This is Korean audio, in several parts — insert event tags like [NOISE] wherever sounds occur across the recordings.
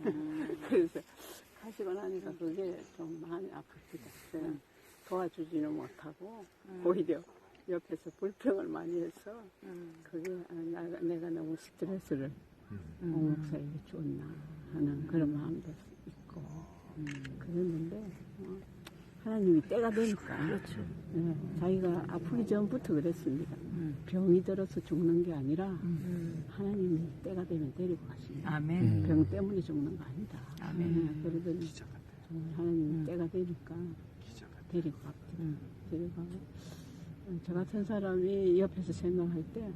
[LAUGHS] 그래서 하시고 나니까 그게 좀 많이 아픕니다. 저는 도와주지는 못하고 오히려 옆에서 불평을 많이 해서 그게 아, 나, 내가 너무 스트레스를 옥 목사에게 줬나 하는 그런 마음도 있고 그랬는데 어, 하나님이 때가 되니까 예, 자기가 아프기 전부터 그랬습니다. 병이 들어서 죽는 게 아니라 하나님이 때가 되면 데리고 가신다. 아멘. 병 때문에 죽는 거 아니다. 아멘. 예, 그러더니 정말 하나님이 때가 되니까 데리고 갑니다. 음. 데리고 가고 어, 저 같은 사람이 옆에서 생각할 때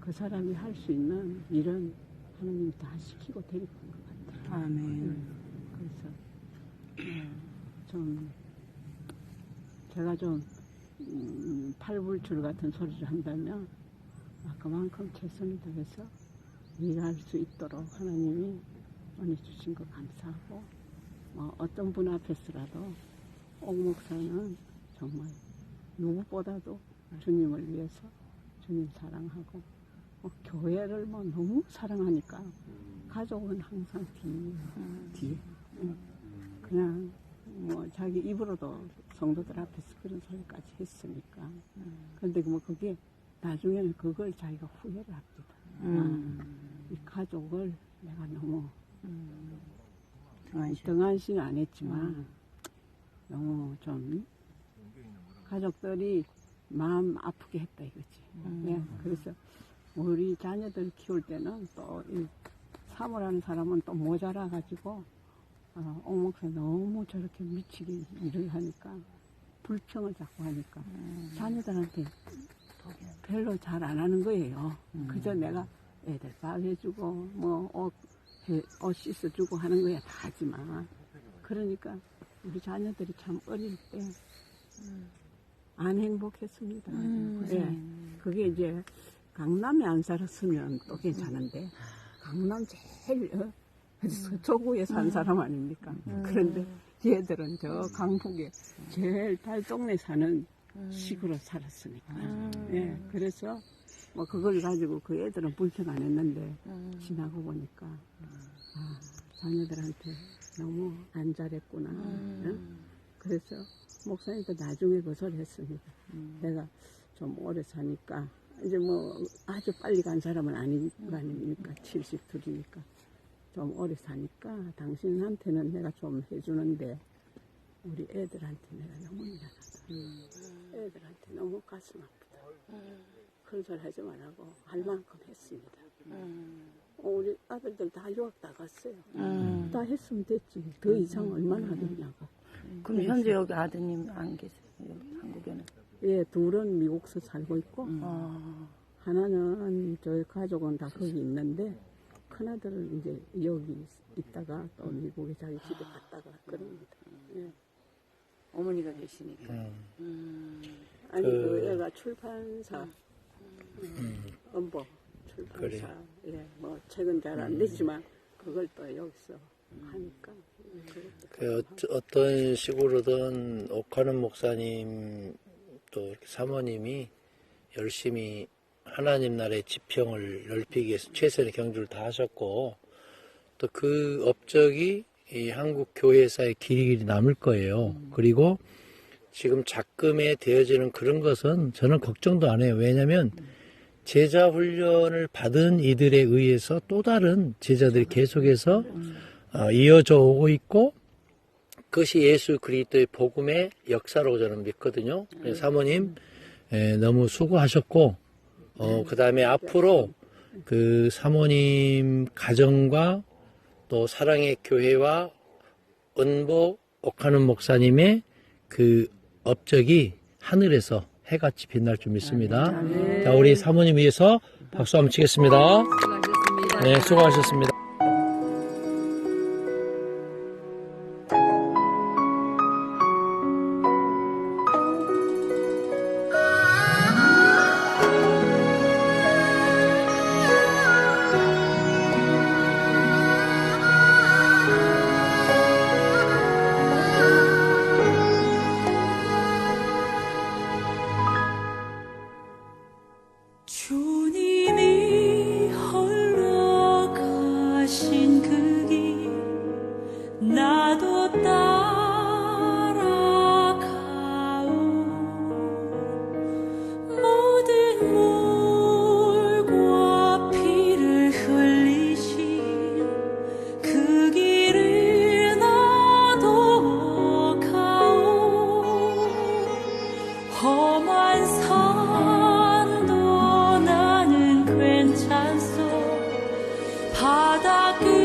그 사람이 할 수 있는 일은 하나님이 다 시키고 데리고 간 것 같아요. 아멘. 그래서 어, 좀 제가 좀 음, 팔불출 같은 소리를 한다면 아, 그만큼 최선을 다해서 일할 수 있도록 하나님이 은혜 주신 거 감사하고 뭐 어떤 분 앞에서라도 옥 목사는 정말 누구보다도 주님을 위해서 주님 사랑하고 뭐 교회를 뭐 너무 사랑하니까 가족은 항상 뒤에. 뒤에. 응. 그냥 뭐 자기 입으로도 성도들 앞에서 그런 소리까지 했으니까 그런데 뭐 그게 나중에는 그걸 자기가 후회를 합니다. 음. 아, 이 가족을 내가 너무 등한시. 등한시는 안 했지만 너무 좀 가족들이 마음 아프게 했다 이거지. 네, 그래서 우리 자녀들 키울 때는 또 이 사모라는 사람은 또 모자라 가지고 어, 옥목사 너무 저렇게 미치게 일을 하니까 불평을 자꾸 하니까 자녀들한테 별로 잘 안 하는 거예요. 그저 내가 애들 밥 해주고 뭐옷 옷 씻어주고 하는 거야 다 하지만. 그러니까 우리 자녀들이 참 어릴 때 안 행복했습니다. 예. 그게 이제 강남에 안 살았으면 또 괜찮은데 강남 제일 어, 서초구에 산 사람 아닙니까? 그런데 얘들은 저 강북에 제일 달동네 사는 식으로 살았으니까. 예, 그래서 뭐 그걸 가지고 그 애들은 불평 안 했는데 지나고 보니까 아, 자녀들한테 너무 안 잘했구나. 응? 그래서 목사님도 나중에 그 소리 했습니다. 내가 좀 오래 사니까 이제 뭐 아주 빨리 간 사람은 아닌 거 아닙니까? 72이니까 좀 오래 사니까 당신한테는 내가 좀 해주는데 우리 애들한테 내가 너무 미안하다. 애들한테 너무 가슴 아프다. 그런 소리 하지 말라고 할 만큼 했습니다. 어, 우리 아들들 다 유학 다 갔어요. 다 했으면 됐지. 더 이상 얼마나 하겠냐고. 그럼 현재 여기 아드님 안 계세요? 한국에는? 예, 둘은 미국서 살고 있고, 아, 하나는 저희 가족은 다 거기 있는데, 큰아들은 이제 여기 있다가 또 미국에 자기 집에 갔다가 그럽니다. 예. 어머니가 계시니까. 아니, 그- 그 애가 출판사, 음보 출판사, 그래요. 예, 뭐 책은 잘 안 되지만, 그걸 또 여기서 하니까. 그 어- 어떤 식으로든 옥하는 목사님 또 이렇게 사모님이 열심히 하나님 나라의 지평을 넓히기 위해서 최선의 경주를 다 하셨고 또 그 업적이 이 한국 교회사의 길이 길이 남을 거예요. 그리고 지금 작금에 되어지는 그런 것은 저는 걱정도 안 해요. 왜냐하면 제자 훈련을 받은 이들에 의해서 또 다른 제자들이 계속해서 어, 이어져 오고 있고 그것이 예수 그리스도의 복음의 역사라고 저는 믿거든요. 사모님 에, 너무 수고하셨고 어, 그 다음에 앞으로 그 사모님 가정과 또 사랑의 교회와 은보 옥하는 목사님의 그 업적이 하늘에서 해같이 빛날 줄 믿습니다. 자, 우리 사모님 위해서 박수 한번 치겠습니다. 네, 수고하셨습니다. cada que